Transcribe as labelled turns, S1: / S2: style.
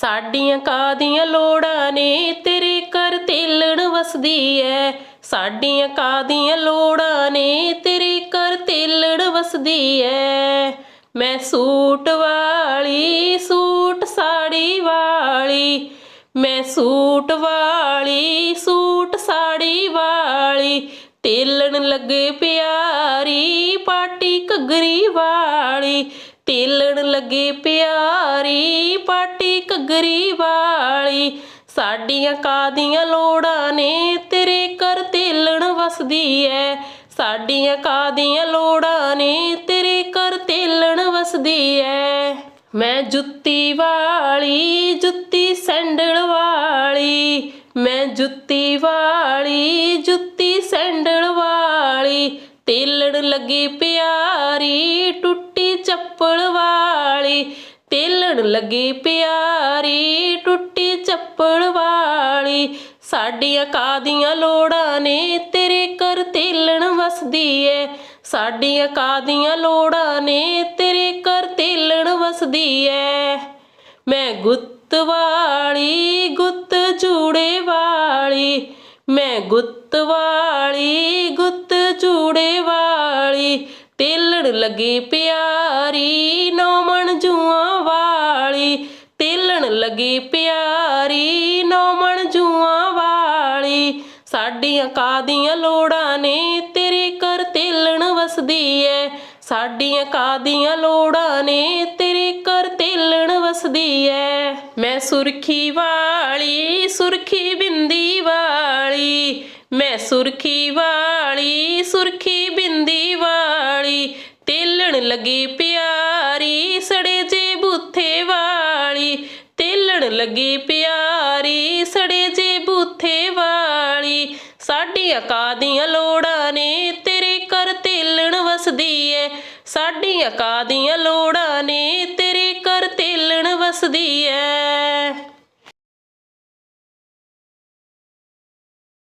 S1: ਸਾਡੀਆਂ ਕਾਦੀਆਂ ਲੋੜਾਂ ਨੇ, ਤੇਰੇ ਕਰ ਤੇਲਣ ਵਸਦੀ ਐ। ਸਾਡੀਆਂ ਕਾਦੀਆਂ ਲੋੜਾਂ ਨੇ, ਤੇਰੇ ਕਰ ਤੇਲਣ ਵਸਦੀ ਐ। ਮੈਂ ਸੂਟ ਵਾਲੀ, ਸੂਟ ਸਾੜੀ ਵਾਲੀ। ਮੈਂ ਸੂਟ ਵਾਲੀ, ਸੂਟ ਸਾੜੀ ਵਾਲੀ। ਤੇਲਣ ਲੱਗੇ ਪਿਆਰੀ ਪਾਟੀ ਘੱਗਰੀ ਵਾਲੀ। ਤੇਲਣ ਲੱਗੇ ਪਿਆਰੀ, ਪਾਟੀ ਘੱਗਰੀ ਵਾਲੀ। ਸਾਡੀਆਂ ਕਾਦੀਆਂ ਲੋੜਾਂ ਨੇ, ਤੇਰੇ ਕਰ ਤੇਲਣ ਵਸਦੀ ਐ। ਸਾਡੀਆਂ ਕਾਦੀਆਂ ਲੋੜਾਂ ਨੇ, ਤੇਰੇ ਕਰ ਤੇਲਣ ਵਸਦੀ ਐ। ਮੈਂ ਜੁੱਤੀ ਵਾਲੀ, ਜੁੱਤੀ ਸੈਂਡਲ ਵਾਲੀ। ਮੈਂ ਜੁੱਤੀ ਵਾਲੀ, ਜੁੱਤੀ ਸੈਂਡਲ ਵਾਲੀ। ਤੇਲਣ ਲੱਗੀ ਪਿਆਰੀ, ਟੁੱਟ ਤੇਲਣ ਲੱਗੀ ਪਿਆਰੀ, ਟੁੱਟੀ ਚੱਪਲ ਵਾਲੀ। ਸਾਡੀਆਂ ਕਾਦੀਆਂ ਲੋੜਾਂ ਨੇ, ਤੇਰੇ ਕਰ ਤੇਲਣ ਵਸਦੀ ਏ। ਸਾਡੀਆਂ ਕਾਦੀਆਂ ਲੋੜਾਂ ਨੇ, ਤੇਰੇ ਕਰ ਤੇਲਣ ਵਸਦੀ ਏ। ਮੈਂ ਗੁੱਤ ਵਾਲੀ, ਗੁੱਤ ਜੂੜੇ ਵਾਲੀ। ਮੈਂ ਗੁੱਤ ਵਾਲੀ, ਗੁੱਤ ਜੂੜੇ ਵਾਲੀ। ਤੇਲਣ ਲੱਗੀ ਪਿਆਰੀ ਲੱਗੀ ਪਿਆਰੀ ਨੌ ਜੂਆਂ ਵਾਲੀ। ਸਾਡੀਆਂ ਕਾਦੀਆਂ ਲੋੜਾਂ ਨੇ, ਤੇਰੇ ਕਰ ਤੇਲਣ ਵਸਦੀ ਐ। ਸਾਡੀਆਂ ਕਾਦੀਆਂ ਲੋੜਾਂ ਨੇ, ਤੇਰੇ ਕਰ ਤੇਲਣ ਵਸਦੀ ਐ। ਮੈਂ ਸੁਰਖੀ ਵਾਲੀ, ਸੁਰਖੀ ਬਿੰਦੀ ਵਾਲੀ। ਮੈਂ ਸੁਰਖੀ ਵਾਲੀ, ਸੁਰਖੀ ਬਿੰਦੀ ਵਾਲੀ। ਤੇਲਣ ਲੱਗੀ ਲੱਗੀ ਪਿਆਰੀ, ਸੜੇ ਜੇ ਬੂਥੇ ਵਾਲੀ। ਸਾਡੀਆਂ ਕਾਦੀਆਂ ਲੋੜਾਂ ਨੇ, ਤੇਰੇ ਕਰ ਤੇਲਣ ਵਸਦੀ ਏ। ਸਾਡੀਆਂ ਕਾਦੀਆਂ ਲੋੜਾਂ ਨੇ, ਤੇਰੇ ਕਰ ਤੇਲਣ ਵਸਦੀ ਐ